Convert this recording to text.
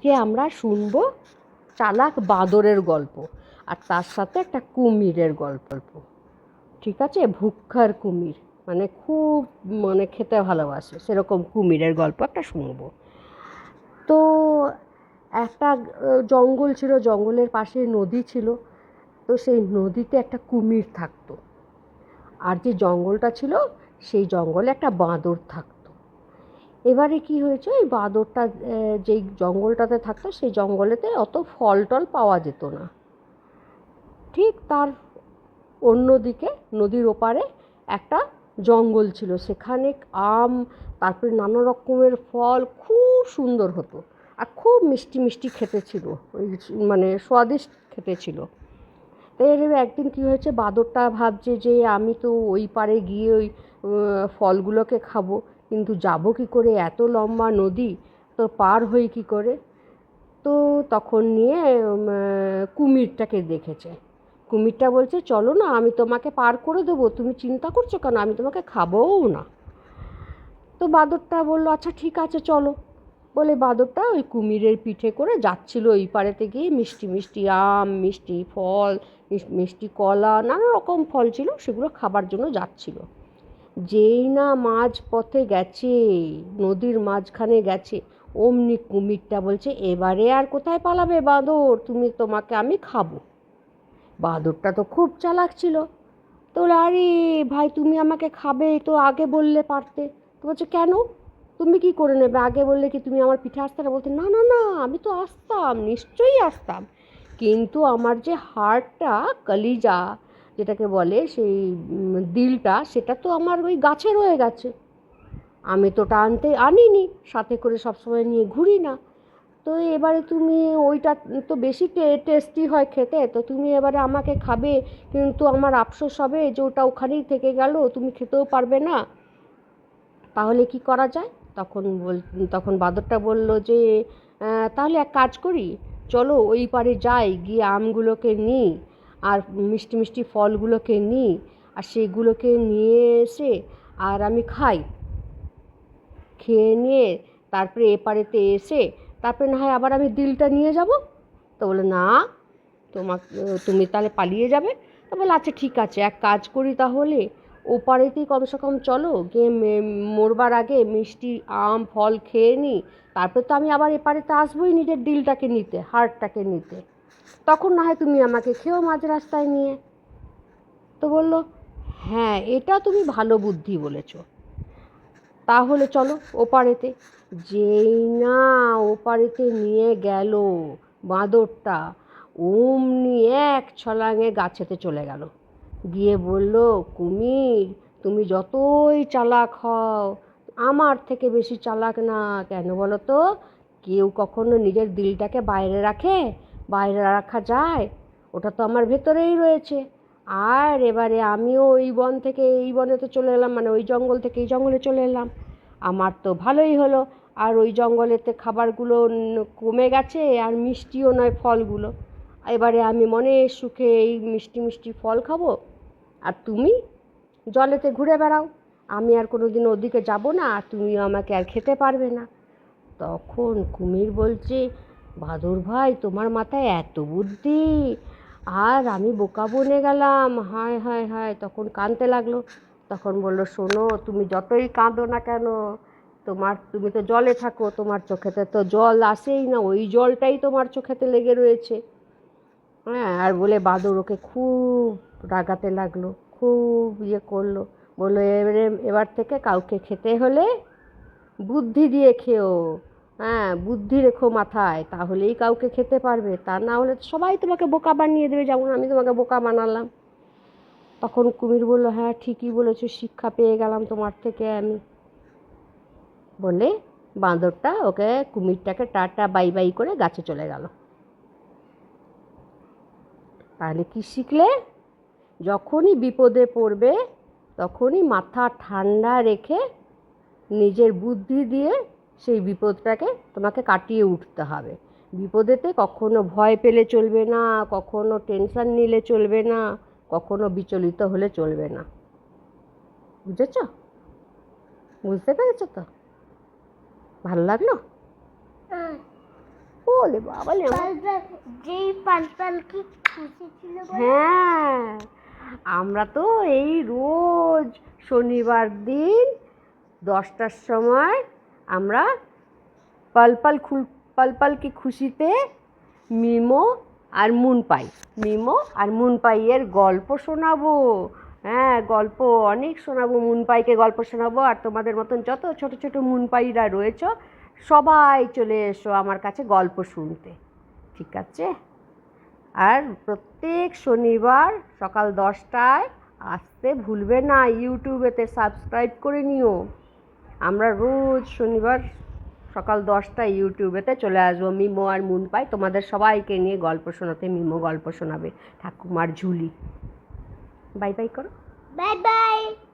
আজকে আমরা শুনব চালাক বাঁদরের গল্প আর তার সাথে একটা কুমিরের গল্প। ঠিক আছে? ভুক্ষার কুমির। মানে খুব মানে খেতে ভালোবাসে। সেরকম কুমিরের গল্প একটা শুনব। তো একটা জঙ্গল ছিল, জঙ্গলের পাশে নদী ছিল। তো সেই নদীতে একটা কুমির থাকতো। আর যে জঙ্গলটা ছিল, সেই জঙ্গলে একটা বাঁদর থাকতো। এবারে কি হয়েছে? ওই বাঁদরটা যেই জঙ্গলটাতে থাকতো, সেই জঙ্গলেতে অত ফল টল পাওয়া যেত না। ঠিক তার অন্যদিকে, নদীর ওপারে একটা জঙ্গল ছিল। সেখানে আম, তারপরে নানা রকমের ফল, খুব সুন্দর হতো। আর খুব মিষ্টি মিষ্টি খেতে ছিল। ওই মানে স্বাদিষ্ট খেতে ছিল। তো এর একদিন কী হয়েছে? বাঁদরটা ভাবছে যে, আমি তো ওই পারে গিয়ে ওই ফলগুলোকে খাব, কিন্তু যাব কি করে? এত লম্বা নদী, তো পার হই কি করে? তো তখন নিয়ে কুমিরটাকে দেখেছে। কুমিরটা বলছে, চলো না, আমি তোমাকে পার করে দেবো। তুমি চিন্তা করছ কেন? আমি তোমাকে খাবোও না। তো বাঁদরটা বলল আচ্ছা ঠিক আছে, চলো। বলে বাঁদরটা ওই কুমিরের পিঠে করে যাচ্ছিল ওই পাড়েতে গিয়ে, মিষ্টি মিষ্টি আম, মিষ্টি ফল, মিষ্টি কলা, নানা রকম ফল ছিল, সেগুলো খাবার জন্য যাচ্ছিল। যেই না মাঝ পথে গেছে, নদীর মাঝখানে গেছে, অমনি কুমিরটা বলছে, এবারে আর কোথায় পালাবে বাঁদর? তুমি তোমাকে আমি খাব। বাঁদরটা তো খুব চালাক ছিল। তো আরে ভাই, তুমি আমাকে খাবে তো আগে বললে পারতে। তো বলছে, কেন? তুমি কি করে নেবে? আগে বললে কি তুমি আমার পিঠে আসতে না? বলতে না না না, আমি তো আসতাম, নিশ্চয়ই আসতাম। কিন্তু আমার যে হাড়টা, কলিজা যেটাকে বলে সেই দিলটা, সেটা তো আমার ওই গাছে রয়ে গেছে। আমি তো ওটা আনতে আনিনি, সাথে করে সবসময় নিয়ে ঘুরি না। তো এবারে তুমি ওইটা তো বেশি টেস্টি হয় খেতে, তো তুমি এবারে আমাকে খাবে, কিন্তু আমার আফসোস হবে যে ওটা ওখানেই থেকে গেল, তুমি খেতেও পারবে না। তাহলে কি করা যায়? তখন বল, তখন বাদরটা বলল যে তাহলে এক কাজ করি, চলো ওই পারে যাই, গিয়ে আমগুলোকে নিই। আর মিষ্টি মিষ্টি ফলগুলোকে নিই আর সেগুলোকে নিয়ে এসে আর আমি খাই। খেয়ে নিয়ে তারপরে এপারেতে এসে তারপরে না হয় আবার আমি দিলটা নিয়ে যাব। তো বলে, না, তোমাকে, তুমি তাহলে পালিয়ে যাবে। তো বলে আচ্ছা ঠিক আছে, এক কাজ করি তাহলে। ওপারেতেই কমসে কম চলো, গিয়ে মরবার আগে মিষ্টি, আম, ফল খেয়ে নিই। তারপরে তো আমি আবার এপারেতে আসবোই নিজের ডিলটাকে নিতে হার্টটাকে নিতে। তখন না হয় তুমি আমাকে খেও মাঝ রাস্তায় নিয়ে। তো বলল হ্যাঁ এটা তুমি ভালো বুদ্ধি বলেছ। তাহলে চলো ওপারেতে। যেই না ওপারেতে নিয়ে গেল বাঁদরটা, অমনি এক ছলাঙে গাছেতে চলে গেল। গিয়ে বলল, কুমির, তুমি যতই চালাক হও, আমার থেকে বেশি চালাক না কেন বলো তো? কেউ কখনো নিজের দিলটাকে বাইরে রাখে বাইরে রাখা যায়, ওটা তো আমার ভেতরেই রয়েছে। আর এবারে আমিও ওই বন থেকে, এই বনেতে চলে এলাম মানে ওই জঙ্গল থেকে এই জঙ্গলে চলে এলাম। আমার তো ভালোই হলো, আর ওই জঙ্গলেতে খাবারগুলো কমে গেছে, আর মিষ্টিও নয় ফলগুলো। এবারে আমি মনে সুখে এই মিষ্টি মিষ্টি ফল খাব। আর তুমি? জলেতে ঘুরে বেড়াও। আমি আর কোনো দিন ওদিকে যাব না, আর তুমিও আমাকে আর খেতে পারবে না। তখন কুমির বলছে বাদর ভাই, তোমার মাথায় এত বুদ্ধি। আর আমি বোকা বনে গেলাম। হায় হায় হায়, তখন কাঁদতে লাগল। তখন বলল, শোনো, তুমি যতই কাঁদো না কেন, তোমার, তুমি তো জলে থাকো, তোমার চোখেতে তো জল আসেই না, ওই জলটাই তোমার চোখেতে লেগে রয়েছে। হ্যাঁ আর বলে বাদর ওকে খুব রাগাতে লাগল, খুব ইয়ে করল। বলল, এবারে, এবার থেকে কাউকে খেতে হলে বুদ্ধি দিয়ে খেও। হ্যাঁ বুদ্ধি রেখো মাথায়, তাহলেই কাউকে খেতে পারবে। তা না হলে সবাই তোমাকে বোকা বানিয়ে দেবে, যেমন আমি তোমাকে বোকা বানালাম। তখন কুমির বলল হ্যাঁ ঠিকই বলেছ, শিক্ষা পেয়ে গেলাম তোমার থেকে আমি। বলে বাঁদরটা ওকে, কুমিরটাকে টাটা, বাই বাই করে গাছে চলে গেল। তাহলে কি শিখলে? যখনই বিপদে পড়বে, তখনই মাথা ঠান্ডা রেখে নিজের বুদ্ধি দিয়ে সেই বিপদটাকে তোমাকে কাটিয়ে উঠতে হবে। বিপদেতে কখনো ভয় পেলে চলবে না কখনো টেনশন নিলে চলবে না কখনো বিচলিত হলে চলবে না। বুঝেছ? বুঝতে পেরেছ তো? ভালো লাগল? ও বলে বাবা যেই? হ্যাঁ আমরা তো এই রোজ শনিবার দিন দশটার সময় আমরা পালপাল খুল পালপাল কি খুশিতে মিমো আর মুন পাই মিমো আর মুন পাইয়ের গল্প শোনাবো। হ্যাঁ গল্প অনেক শোনাবো মুন পাইকে গল্প শোনাবো। আর তোমাদের মতন যত ছোট ছোট মুন পাইরা রয়েছ, সবাই চলে এসো আমার কাছে গল্প শুনতে। ঠিক আছে? আর প্রত্যেক শনিবার সকাল দশটায় আসতে ভুলবে না, ইউটিউবেতে সাবস্ক্রাইব করে নিও। আমরা রোজ শনিবার সকাল দশটায় ইউটিউবেতে চলে আসব মিমো আর মুন পাই তোমাদের সবাইকে নিয়ে গল্প শোনাতে মিমো গল্প শোনাবে, ঠাকুমার ঝুলি। বাই বাই করো। Bye bye.